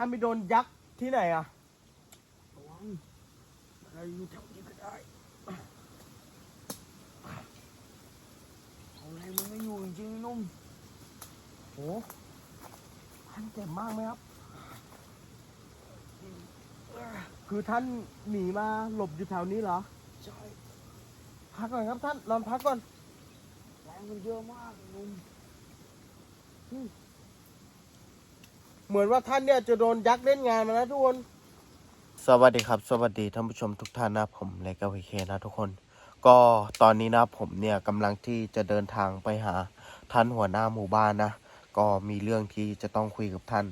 ท่านไม่โดนยักษ์ที่ไหนอะระวังอะไรอยู่แถวนี้ก็ได้เอาอะไรมันไม่อยู่จริงๆไอ้หนุ่มโอ้ท่านเจ็บมากไหมครับ คือท่านหนีมาหลบอยู่แถวนี้เหรอ ใช่พักก่อนครับท่านนอนพักก่อนแรงมันเยอะมากไอ้หนุ่ม เหมือนว่าท่านเนี่ยจะโดนยักษ์เล่นงานมานะทุกคน สวัสดีครับ สวัสดีท่านผู้ชมทุกท่านนะผมเลกกับพีเคนะทุกคน ก็ตอนนี้นะผมเนี่ยกำลังที่จะเดินทางไปหาท่านหัวหน้าหมู่บ้านนะ ก็มีเรื่องที่จะต้องคุยกับท่าน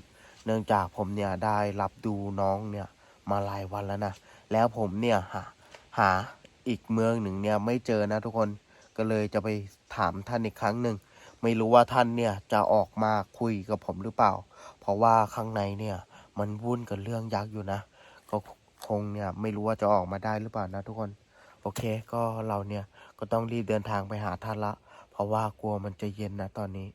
เนื่องจากผมเนี่ยได้รับดูน้องเนี่ยมาหลายวันแล้วนะ แล้วผมเนี่ยหาหาอีกเมืองหนึ่งเนี่ยไม่เจอนะทุกคนก็เลยจะไปถามท่านอีกครั้งหนึ่ง ไม่รู้ว่าท่านเนี่ยจะออกมาคุยกับผมหรือเปล่า เพราะว่าข้างในเนี่ยมันวุ่นกับเรื่องยักษ์อยู่นะ ก็คงเนี่ยไม่รู้ว่าจะออกมาได้หรือเปล่านะทุกคน โอเคก็เราเนี่ยก็ต้องรีบเดินทางไปหาท่านละ เพราะว่ากลัวมันจะเย็นนะตอนนี้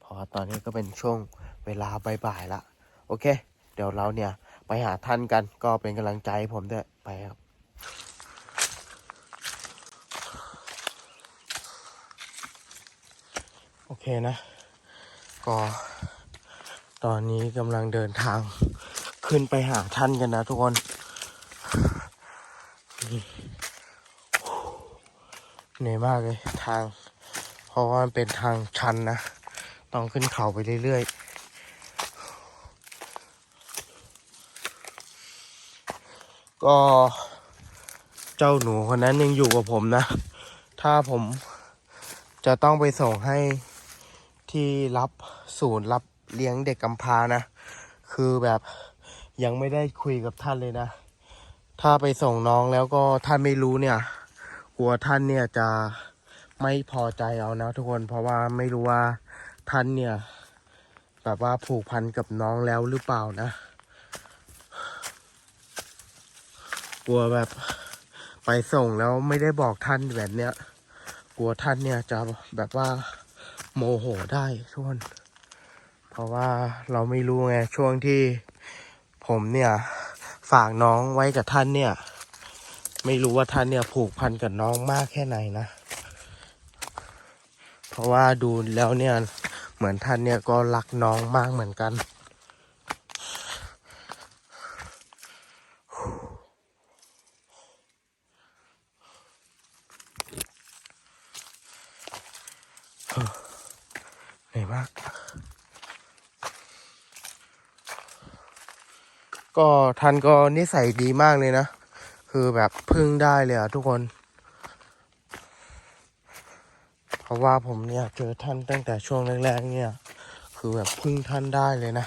เพราะตอนนี้ก็เป็นช่วงเวลาบ่ายๆละ โอเค เดี๋ยวเราเนี่ยไปหาท่านกันก็เป็นกำลังใจให้ผมด้วยไปครับโอเคนะ ก็ ตอนนี้กำลังเดินทางขึ้นไปหาท่านกันนะทุกคนเหนื่อยมากเลยทาง เพราะว่ามันเป็นทางชันนะ ต้องขึ้นเขาไปเรื่อยๆ ก็เจ้าหนูคนนั้นยังอยู่กับผมนะ ถ้าผมจะต้องไปส่งให้ที่รับศูนย์รับ เลี้ยงเด็กกำพร้านะ คือแบบยังไม่ได้คุยกับท่านเลยนะ ถ้าไปส่งน้องแล้วก็ท่านไม่รู้เนี่ยกลัวท่านเนี่ยจะไม่พอใจเอานะทุกคนเพราะว่าไม่รู้ว่าท่านเนี่ย แบบว่าผูกพันกับน้องแล้วหรือเปล่านะ กลัวแบบไปส่งแล้วไม่ได้บอกท่านแบบเนี้ยกลัวท่านเนี่ยจะแบบว่าโมโหได้ทุกคน เพราะว่าเราไม่รู้ไงช่วงที่ผมเนี่ย ฝากน้องไว้กับท่านเนี่ย ไม่รู้ว่าท่านเนี่ยผูกพันกับน้องมากแค่ไหนนะ เพราะว่าดูแล้วเนี่ยเหมือนท่านเนี่ยก็รักน้องมากเหมือนกันเหนื่อยมาก ก็ท่านก็นิสัยดีมากเลยนะ คือแบบพึ่งได้เลยอะทุกคน เพราะว่าผมเนี่ยเจอท่านตั้งแต่ช่วงแรกๆเนี่ย คือแบบพึ่งท่านได้เลยนะ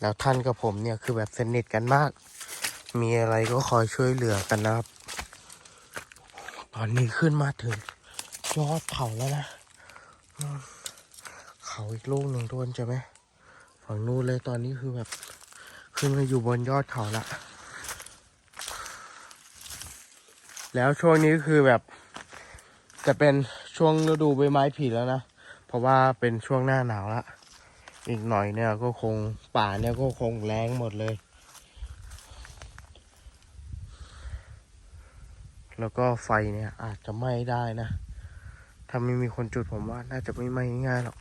แล้วท่านกับผมเนี่ยคือแบบสนิทกันมาก มีอะไรก็คอยช่วยเหลือกันนะครับ ตอนนี้ขึ้นมาถึงยอดเขาแล้วนะเขาอีกลูกหนึ่งทุกคนใช่ไหมฝั่งนู้นเลยตอนนี้คือแบบ ขึ้นมาอยู่บนยอดเขาละ แล้วช่วงนี้คือแบบ จะเป็นช่วงฤดูใบไม้ผลิแล้วนะ เพราะว่าเป็นช่วงหน้าหนาวละอีกหน่อยเนี่ยก็คงป่าเนี่ยก็คงแรงหมดเลย แล้วก็ไฟเนี่ยอาจจะไหม้ได้นะ ถ้าไม่มีคนจุดผมว่าน่าจะไม่ไหม้ง่ายหรอก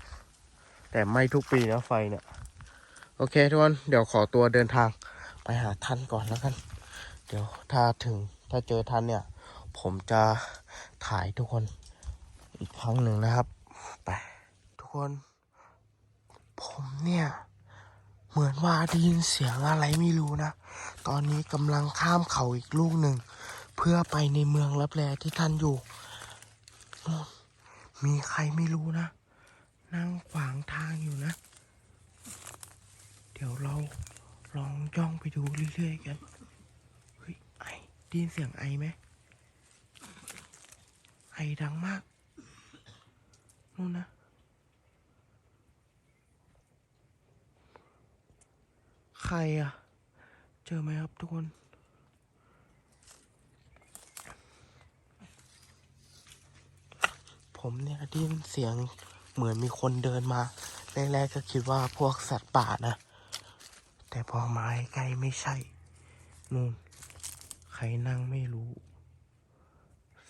แต่ไหม้ทุกปีนะไฟเนี่ย โอเคทุกคนเดี๋ยวขอตัวเดินทางไปหาท่านก่อนแล้วกัน เดี๋ยวถ้าถึงถ้าเจอท่านเนี่ย ผมจะถ่ายทุกคนอีกครั้งหนึ่งนะครับ ไป ทุกคน ผมเนี่ย เหมือนว่าได้ยินเสียงอะไรไม่รู้นะ ตอนนี้กำลังข้ามเขาอีกลูกหนึ่ง เพื่อไปในเมืองลับแลที่ท่านอยู่นู่นมีใครไม่รู้นะ นั่งขวางทางอยู่นะ ดี๋ยวเราลองย่องไปดูเรื่อยๆกัน เฮ้ย ไอได้ยินเสียงไอไหม ไอดังมาก นู่นนะ ใครอะ เจอไหมครับทุกคนผมเนี่ยได้ยินเสียงเหมือนมีคนเดินมา แรกๆก็คิดว่าพวกสัตว์ป่านะ แต่พอมาใกล้ไม่ใช่นู่นใครนั่งไม่รู้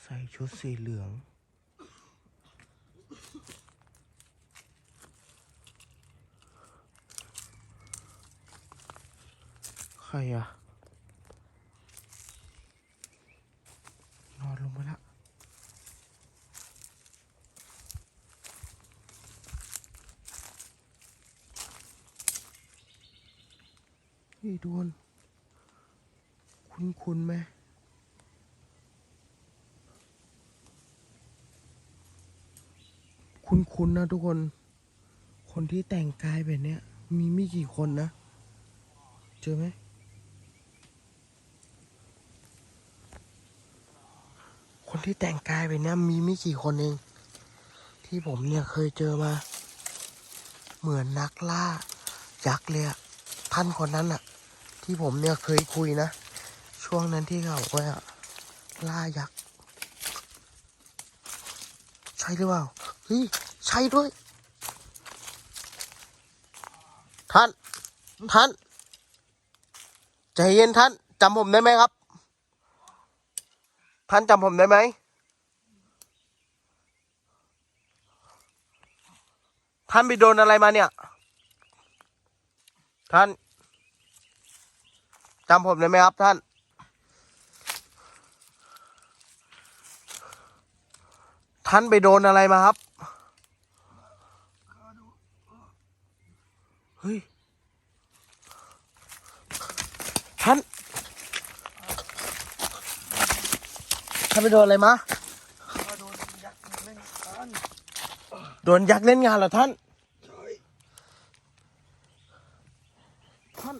ใส่ชุดสีเหลือง ใครอะนอนลงไปละนี่ ดวน คุณคุณไหมคุณคุณนะทุกคน คนที่แต่งกายแบบเนี้ย มีไม่กี่คนนะ เจอไหมคนที่แต่งกายแบบนี้มีไม่กี่คนเอง ที่ผมเนี่ยเคยเจอมา เหมือนนักล่ายักษ์เลยอะท่านคนนั้นอะ ที่ผมเนี่ยเคยคุยนะ ช่วงนั้นที่เขาว่าล่ายักษ์ ใช่หรือเปล่าเฮ้ยใช่ด้วย ท่าน ท่าน ใจเย็นท่านจำผมได้ไหมครับ ท่านจำผมได้ไหมท่านไปโดนอะไรมาเนี่ย ท่าน จำผมได้ไหมครับท่าน ท่านไปโดนอะไรมาครับ เฮ้ย ท่าน ท่านไปโดนอะไรมา โดนยักษ์เล่นกันโดนยักษ์เล่นงานเหรอท่าน ใช่ ท่าน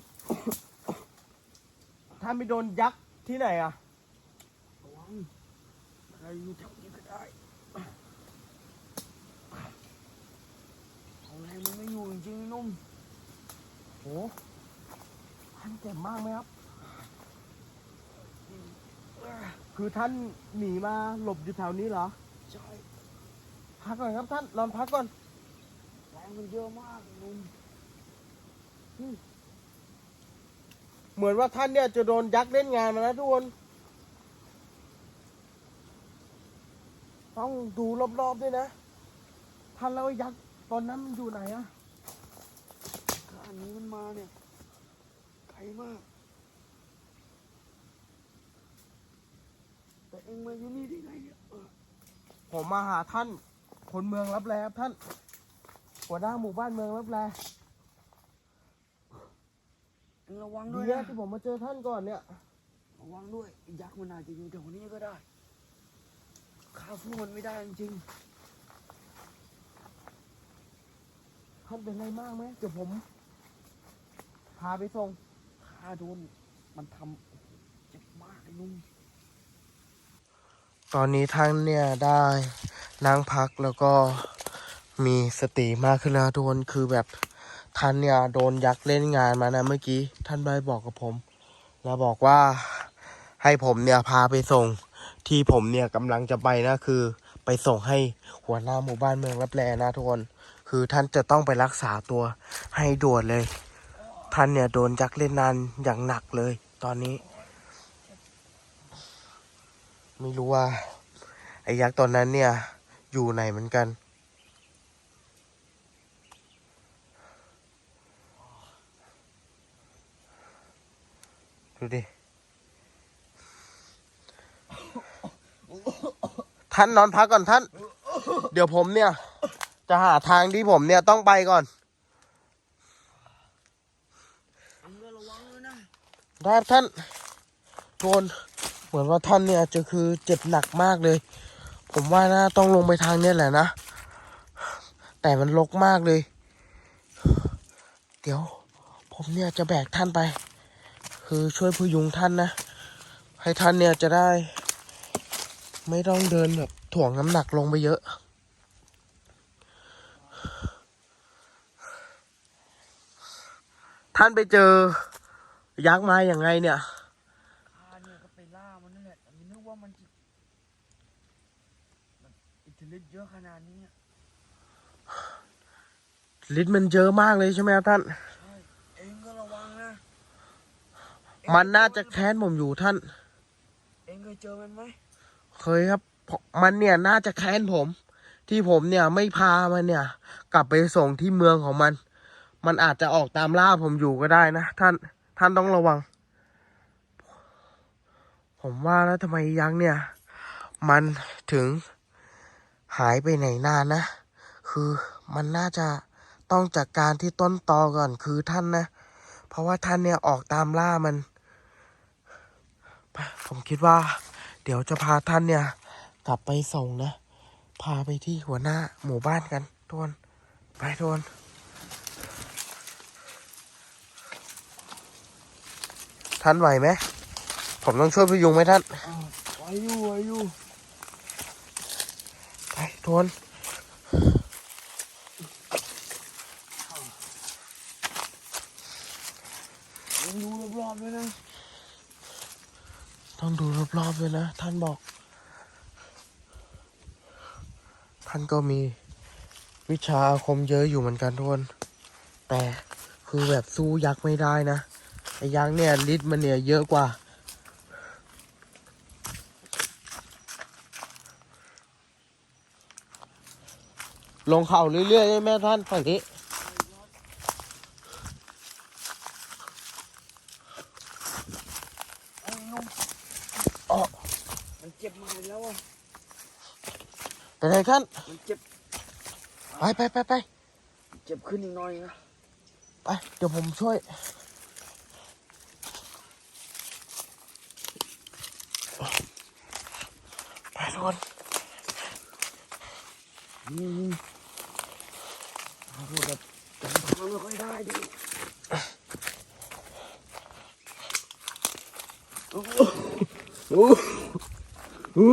ท่านไปโดนยักษ์ที่ไหนอะระวังอะไรอยู่แถวนี้ก็ได้ของแรงมันไม่อยู่จริงๆนุ่มโหท่านเจ็บมากไหมครับ คือท่านหนีมาหลบอยู่แถวนี้เหรอ ใช่ พักก่อนครับท่านนอนพักก่อนแรงมันเยอะมากนุ่ม เหมือนว่าท่านเนี่ยจะโดนยักษ์เล่นงานมานะทุกคน ต้องดูรอบๆด้วยนะ ท่านแล้วไอ้ยักษ์ตอนนั้นมันอยู่ไหนอะข้าหนี้มันมาเนี่ยไกลมาก แต่เองมาอยู่นี่ได้ไงเนี่ยเออผมมาหาท่าน คนเมืองรับแลครับท่านหัวหน้าหมู่บ้านเมืองรับแลเอง ระวังดีด้วยนะนะที่ผมมาเจอท่านก่อนเนี่ย ระวังด้วยไอ้ยักษ์มันอาจจะอยู่แถวนี้ก็ได้ข้าสู้มันไม่ได้จริงท่านเป็นไรมากไหมเดี๋ยวผม พาไปส่ง ๆข้าโดนมันทำโอ้โหเจ็บมากไอ้นุ่มตอนนี้ท่านเนี่ยได้นั่งพักแล้วก็มีสติมากขึ้นแล้วทุกคนคือแบบ ท่านเนี่ยโดนยักษ์เล่นงานมานะเมื่อกี้ ท่านได้บอกกับผม แล้วบอกว่าให้ผมเนี่ยพาไปส่ง ที่ผมเนี่ยกำลังจะไปนะคือ ไปส่งให้หัวหน้าหมู่บ้านเมืองรับแลนะทุกคน คือท่านจะต้องไปรักษาตัวให้ด่วนเลย ท่านเนี่ยโดนยักษ์เล่นนานอย่างหนักเลย ตอนนี้ ไม่รู้ว่าไอ้ยักษ์ตอนนั้นเนี่ยอยู่ไหนเหมือนกัน ดูดิ ท่านนอนพักก่อนท่าน เดี๋ยวผมเนี่ย จะหาทางที่ผมเนี่ยต้องไปก่อนเองก็ระวังด้วยนะได้ครับท่านโดนเหมือนว่าท่านเนี่ยจะคือเจ็บหนักมากเลย ผมว่านะต้องลงไปทางเนี้ยแหละนะ แต่มันรกมากเลย เดี๋ยว ผมเนี่ยจะแบกท่านไป คือช่วยพยุงท่านนะ ให้ท่านเนี่ยจะได้ ไม่ต้องเดินแบบถ่วงน้ำหนักลงไปเยอะ ท่านไปเจอยักษ์มาอย่างไงเนี่ยข้าเนี่ยก็ไปล่ามันนั่นแหละแต่ไม่นึกว่ามันจะมันอิทธิฤทธิ์เยอะขนาดนี้อะฤทธิ์มันเยอะมากเลยใช่ไหมครับท่าน ใช่เองก็ระวังนะ มันน่าจะแค้นผมอยู่ท่าน เองเคยเจอมันไหมเคยครับเพราะมันเนี่ยน่าจะแค้นผม ที่ผมเนี่ยไม่พามันเนี่ย กลับไปส่งที่เมืองของมัน มันอาจจะออกตามล่าผมอยู่ก็ได้นะท่านท่านต้องระวัง ผมว่าแล้วทำไมยักษ์เนี่ย มันถึงหายไปไหนนานนะ คือมันน่าจะต้องจัดกการที่ต้นตอก่อนคือท่านนะ เพราะว่าท่านเนี่ยออกตามล่ามัน ผมคิดว่า เดี๋ยวจะพาท่านเนี่ย กลับไปส่งนะ พาไปที่หัวหน้าหมู่บ้านกันทุกคนไปทุกคนท่านไหวไหม ผมต้องช่วยพยุงไหมท่านอ้าวไว้อยู่ไว้อยู่ไปทุกคน เองดูรอบๆด้วยนะ ต้องดูรอบๆด้วยนะ ท่านบอก ท่านก็มีวิชาอาคมเยอะอยู่เหมือนกันทุกคนแต่คือแบบสู้ยักษ์ไม่ได้นะไอ้ยักษ์เนี่ยฤทธิ์มันเนี่ยเยอะกว่า ลงเขาเรื่อยๆใช่ไหมท่านฝั่งนี้ ไอ้ลุง อ๋อ มันเจ็ บมากแล้วอะไปไหนท่านมันเจ็บไปไปไปไปเจ็บขึ้นอีกหน่อยนะไป เดี๋ยวผมช่วย ไปทุกคนนี่นี่เอาพูดแบบจำทางไม่ค่อยได้ดิโอ้โห โอ้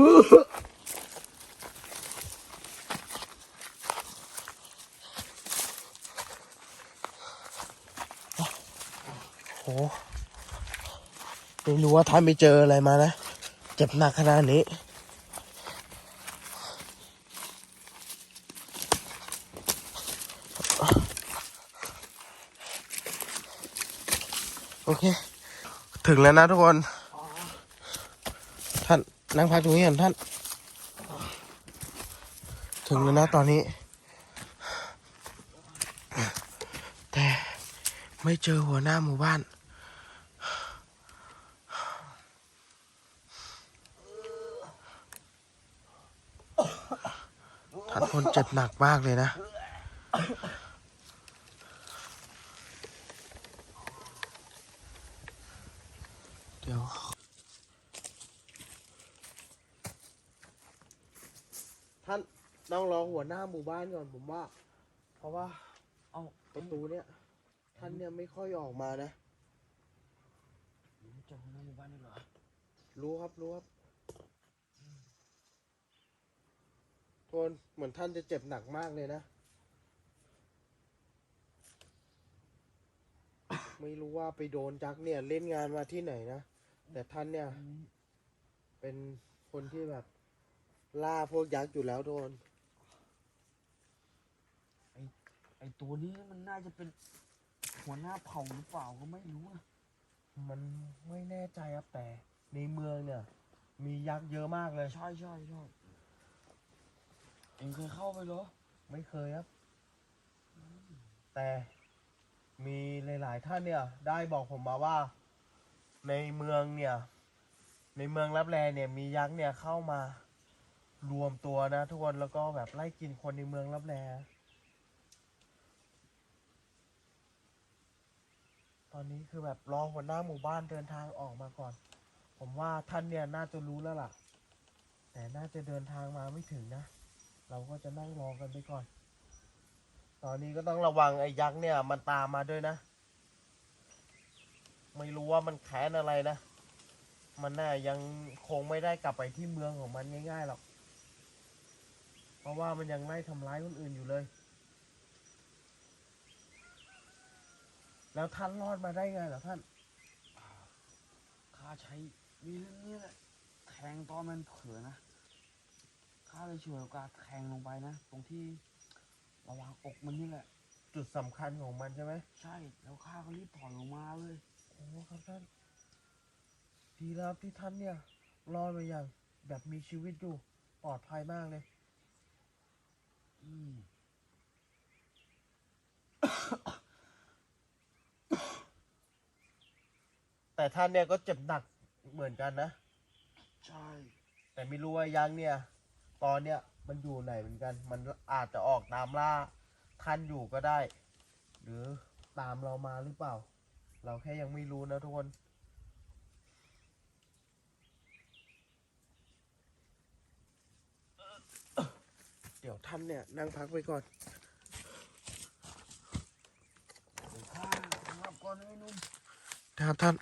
โหไม่รู้ว่าท่านไปเจออะไรมานะ เจ็บหนักขนาดนี้โอเค ถึงแล้วนะทุกคน นั่งพักตรงนี้ก่อนท่าน ถึงแล้วนะตอนนี้ แต่ไม่เจอหัวหน้าหมู่บ้าน ท่านคนเจ็บหนักมากเลยนะ เดี๋ยว ท่าน ต้องรอหัวหน้าหมู่บ้านก่อนผมว่า เพราะว่าเอาประตูเนี่ย ท่านเนี่ยไม่ค่อยออกมานะเจ้าของหมู่บ้านนี่เหรอรู้ครับรู้ครับโทนเหมือนท่านจะเจ็บหนักมากเลยนะ ไม่รู้ว่าไปโดนจักรเนี่ยเล่นงานมาที่ไหนนะ แต่ท่านเนี่ย เป็นคนที่แบบล่าพวกยักษ์อยู่แล้วโทน ไอตัวนี้มันน่าจะเป็น หัวหน้าเผ่าหรือเปล่าก็ไม่รู้อะมันไม่แน่ใจครับแต่ ในเมืองเนี่ย มียักษ์เยอะมากเลย ใช่ใช่ใช่เองเคยเข้าไปเหรอไม่เคยครับ แต่มีหลาย ๆ ท่านเนี่ย ได้บอกผมมาว่า ในเมืองเนี่ย ในเมืองรับแลเนี่ยมียักษ์เนี่ยเข้ามารวมตัวนะทุกคนแล้วก็แบบไล่กินคนในเมืองรับแล อนนี้คือแบบรอหัวหน้าหมู่บ้านเดินทางออกมาก่อน ผมว่าท่านเนี่ยน่าจะรู้แล้วล่ะ แต่น่าจะเดินทางมาไม่ถึงนะ เราก็จะนั่งรอกันไปก่อน ตอนนี้ก็ต้องระวังไอ้ยักษ์เนี่ยมันตามมาด้วยนะ ไม่รู้ว่ามันแค้นอะไรนะ มันน่ายังคงไม่ได้กลับไปที่เมืองของมันง่ายๆหรอก เพราะว่ามันยังไล่ทำร้ายคนอื่นอยู่เลย แล้วท่านรอดมาได้ไงเหรอท่านข้าใช้มีเรื่องนี้แหละแทงตอนมันเผลอนะข้าเลยฉวยโอกาสแทงลงไปนะ ตรงที่ระหว่างอกมันนี่แหละ จุดสำคัญของมันใช่ไหมใช่แล้วข้าก็รีบถอนลงมาเลย โอ้ครับท่านดีแล้วที่ท่านเนี่ยรอดมาอย่างแบบมีชีวิตอยู่ปลอดภัยมากเลย อืม แต่ท่านเนี่ยก็เจ็บหนักเหมือนกันนะ ใช่ แต่ไม่รู้ว่ายักษ์เนี่ย ตอนเนี้ยมันอยู่ไหนเหมือนกัน มันอาจจะออกตามล่าท่านอยู่ก็ได้ หรือตามเรามาหรือเปล่า เราแค่ยังไม่รู้นะทุกคน เดี๋ยวท่านเนี่ยนั่งพักไปก่อนเดี๋ยวข้าสำหรับก่อนนะไอ้หนุ่มนะครับท่าน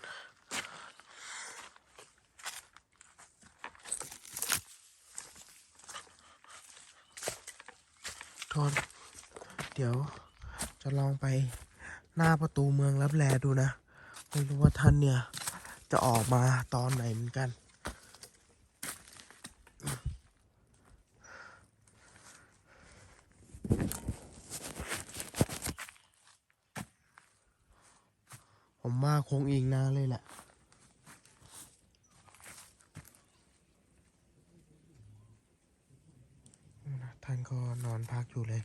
ทนเดี๋ยวจะลองไปหน้าประตูเมืองรับแลดูนะ ไม่รู้ว่าท่านเนี่ย จะออกมาตอนไหนเหมือนกันผมว่าคงอีกนานเลยแหละ ท่านก็น อนพักอยู่เลย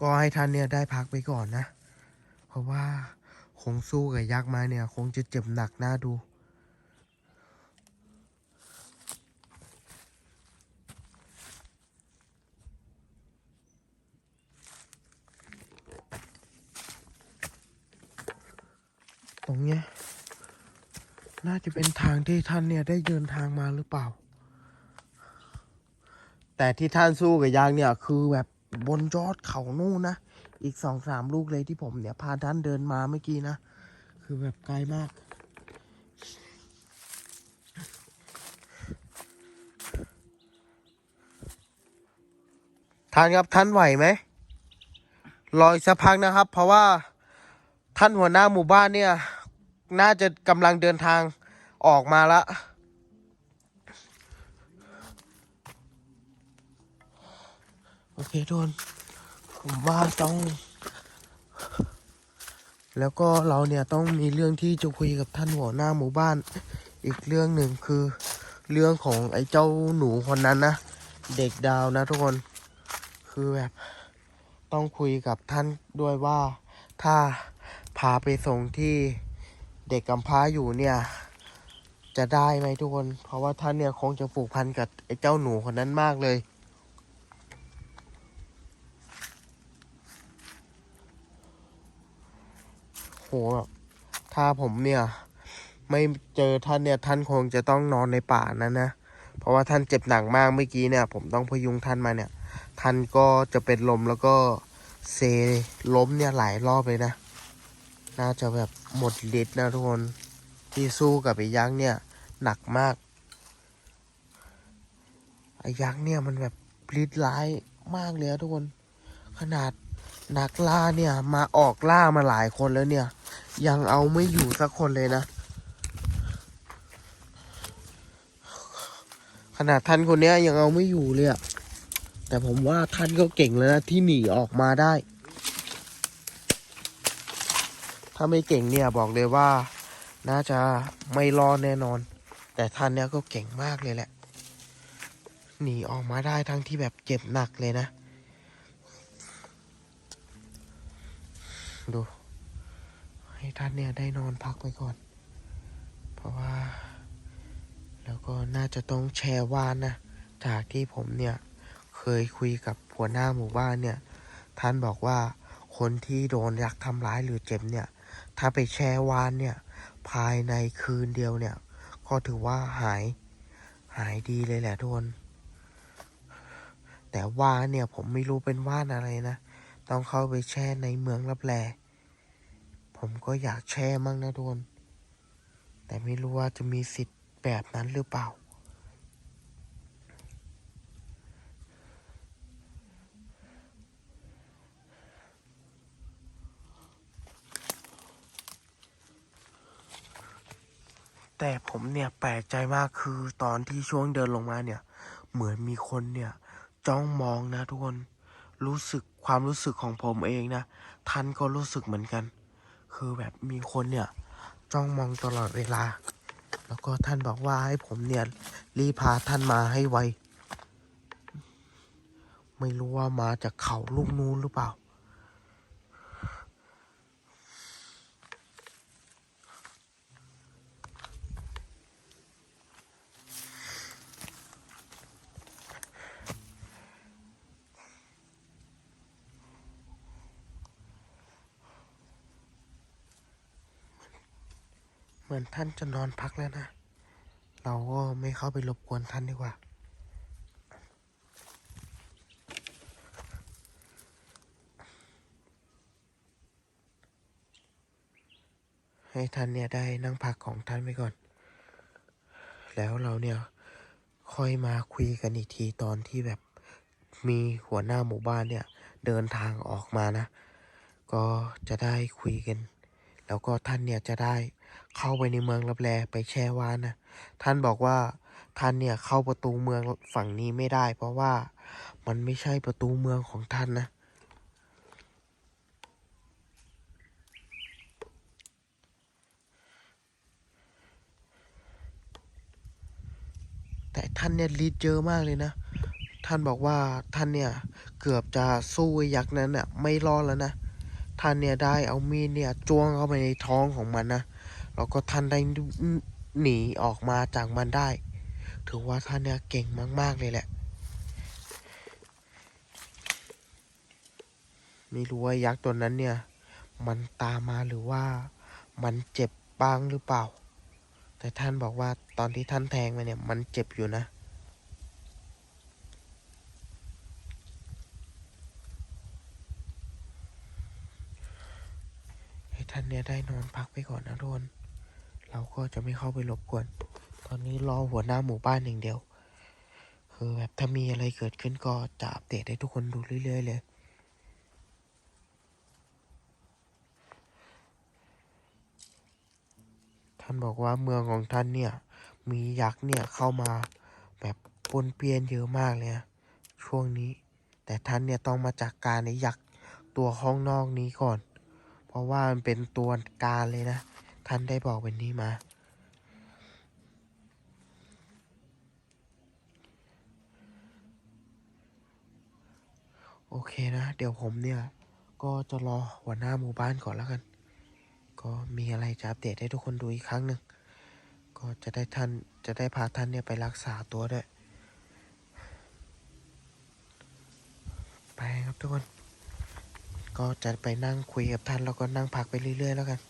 ก็ให้ท่านเนี่ยได้พักไปก่อนนะ เพราะว่าคงสู้กับยักษ์มาเนี่ย คงจะเจ็บหนักหน้าดูตรงเนี้ยน่าจะเป็นทางที่ท่านเนี่ยได้เดินทางมาหรือเปล่า แต่ที่ท่านสู้กับยางเนี่ย คือแบบบนยอดเขานู่นนะ อีกสองสามลูกเลยที่ผมเนี่ยพาท่านเดินมาเมื่อกี้นะ คือแบบไกลมาก ท่านครับท่านไหวไหมรออีกสักพักนะครับ เพราะว่าท่านหัวหน้าหมู่บ้านเนี่ย น่าจะกำลังเดินทางออกมาละ โอเคทุกคนผมว่าต้อง แล้วก็เราเนี่ยต้องมีเรื่องที่จะคุยกับท่านหัวหน้าหมู่บ้าน อีกเรื่องหนึ่งคือเรื่องของไอ้เจ้าหนูคนนั้นนะ เด็กดาวนะทุกคน คือแบบต้องคุยกับท่านด้วยว่า ถ้าพาไปส่งที่เด็กกำพร้าอยู่เนี่ยจะได้ไหมทุกคน เพราะว่าท่านเนี่ยคงจะผูกพันกับไอ้เจ้าหนูคนนั้นมากเลย แบบถ้าผมเนี่ย ไม่เจอท่านเนี่ยท่านคงจะต้องนอนในป่านั้นนะเพราะว่าท่านเจ็บหนักมากเมื่อกี้เนี่ย ผมต้องพยุงท่านมาเนี่ย ท่านก็จะเป็นลมแล้วก็เซล้มเนี่ยหลายรอบเลยนะ น่าจะแบบหมดฤทธิ์นะทุกคนที่สู้กับไอ้ยักษ์เนี่ย หนักมากไอ้ยักษ์เนี่ยมันแบบฤทธิ์ร้ายมากเลยทุกคน ขนาดนักล่าเนี่ยมาออกล่ามาหลายคนแล้วเนี่ย ยังเอาไม่อยู่สักคนเลยนะ ขนาดท่านคนนี้ยยังเอาไม่อยู่เลยอะแต่ผมว่าท่านก็เก่งแล้วนะ ที่หนีออกมาได้ ถ้าไม่เก่งเนี่ยบอกเลยว่า น่าจะไม่รอดแน่นอน แต่ท่านเนี่ยก็เก่งมากเลยแหละ หนีออกมาได้ทั้งที่แบบเจ็บหนักเลยนะ ดู ให้ท่านเนี่ยได้นอนพักไปก่อน เพราะว่า แล้วก็น่าจะต้องแชร์ว่านนะ จากที่ผมเนี่ยเคยคุยกับหัวหน้าหมู่บ้านเนี่ย ท่านบอกว่าคนที่โดนยักษ์ทำร้ายหรือเจ็บเนี่ย ถ้าไปแช่วานเนี่ย ภายในคืนเดียวเนี่ย ก็ถือว่าหายหายดีเลยแหละทุกคนแต่ว่านเนี่ยผมไม่รู้เป็นว่านอะไรนะ ต้องเข้าไปแช่ในเมืองรับแล ผมก็อยากแช่มั่งนะทุกคน แต่ไม่รู้ว่าจะมีสิทธิ์แบบนั้นหรือเปล่า แต่ผมเนี่ยแปลกใจมากคือตอนที่ช่วงเดินลงมาเนี่ย เหมือนมีคนเนี่ย จ้องมองนะทุกคน รู้สึกความรู้สึกของผมเองนะ ท่านก็รู้สึกเหมือนกัน คือแบบมีคนเนี่ยจ้องมองตลอดเวลา แล้วก็ท่านบอกว่าให้ผมเนี่ยรีพาท่านมาให้ไว ไม่รู้ว่ามาจากเขาลูกนู้นหรือเปล่า ท่านจะนอนพักแล้วนะ เราก็ไม่เข้าไปรบกวนท่านดีกว่า ให้ท่านเนี่ยได้นั่งพักของท่านไปก่อน แล้วเราเนี่ยค่อยมาคุยกันอีกทีตอนที่แบบมีหัวหน้าหมู่บ้านเนี่ยเดินทางออกมานะ ก็จะได้คุยกัน แล้วก็ท่านเนี่ยจะได้ เข้าไปในเมืองลับแลไปแช่วานนะท่านบอกว่าท่านเนี่ยเข้าประตูเมืองฝั่งนี้ไม่ได้ เพราะว่ามันไม่ใช่ประตูเมืองของท่านนะแต่ท่านเนี่ยฤทธิ์เยอะมากเลยนะ ท่านบอกว่าท่านเนี่ยเกือบจะสู้ไอ้ยักษ์นั้นน่ะไม่รอดแล้วนะ ท่านเนี่ยได้เอามีดเนี่ยจ้วงเข้าไปในท้องของมันนะ แล้วก็ท่านได้หนีออกมาจากมันได้ ถือว่าท่านเนี่ยเก่งมาก ๆ เลยแหละ ไม่รู้ว่ายักษ์ตัวนั้นเนี่ย มันตามมาหรือว่ามันเจ็บบ้างหรือเปล่า แต่ท่านบอกว่าตอนที่ท่านแทงมันเนี่ย มันเจ็บอยู่นะให้ท่านเนี่ยได้นอนพักไปก่อนนะทุกคน เราก็จะไม่เข้าไปรบกวน ตอนนี้รอหัวหน้าหมู่บ้านอย่างเดียว คือแบบถ้ามีอะไรเกิดขึ้นก็จะอัปเดตให้ทุกคนดูเรื่อยๆเลยท่านบอกว่าเมืองของท่านเนี่ย มียักษ์เนี่ยเข้ามาแบบปนเปียนเยอะมากเลยนะช่วงนี้ แต่ท่านเนี่ยต้องมาจัดกการในยักษ์ตัวข้างนอกนี้ก่อน เพราะว่ามันเป็นตัวการเลยนะ ท่านได้บอกเป็นนี้มา โอเคนะ เดี๋ยวผมเนี่ย ก็จะรอหัวหน้าหมู่บ้านก่อนแล้วกัน ก็มีอะไรจะอัปเดตให้ทุกคนดูอีกครั้งหนึ่ง ก็จะได้ท่านจะได้พาท่านเนี่ยไปรักษาตัวด้วย ไปครับทุกคน ก็จะไปนั่งคุยกับท่านแล้วก็นั่งพักไปเรื่อยๆแล้วกัน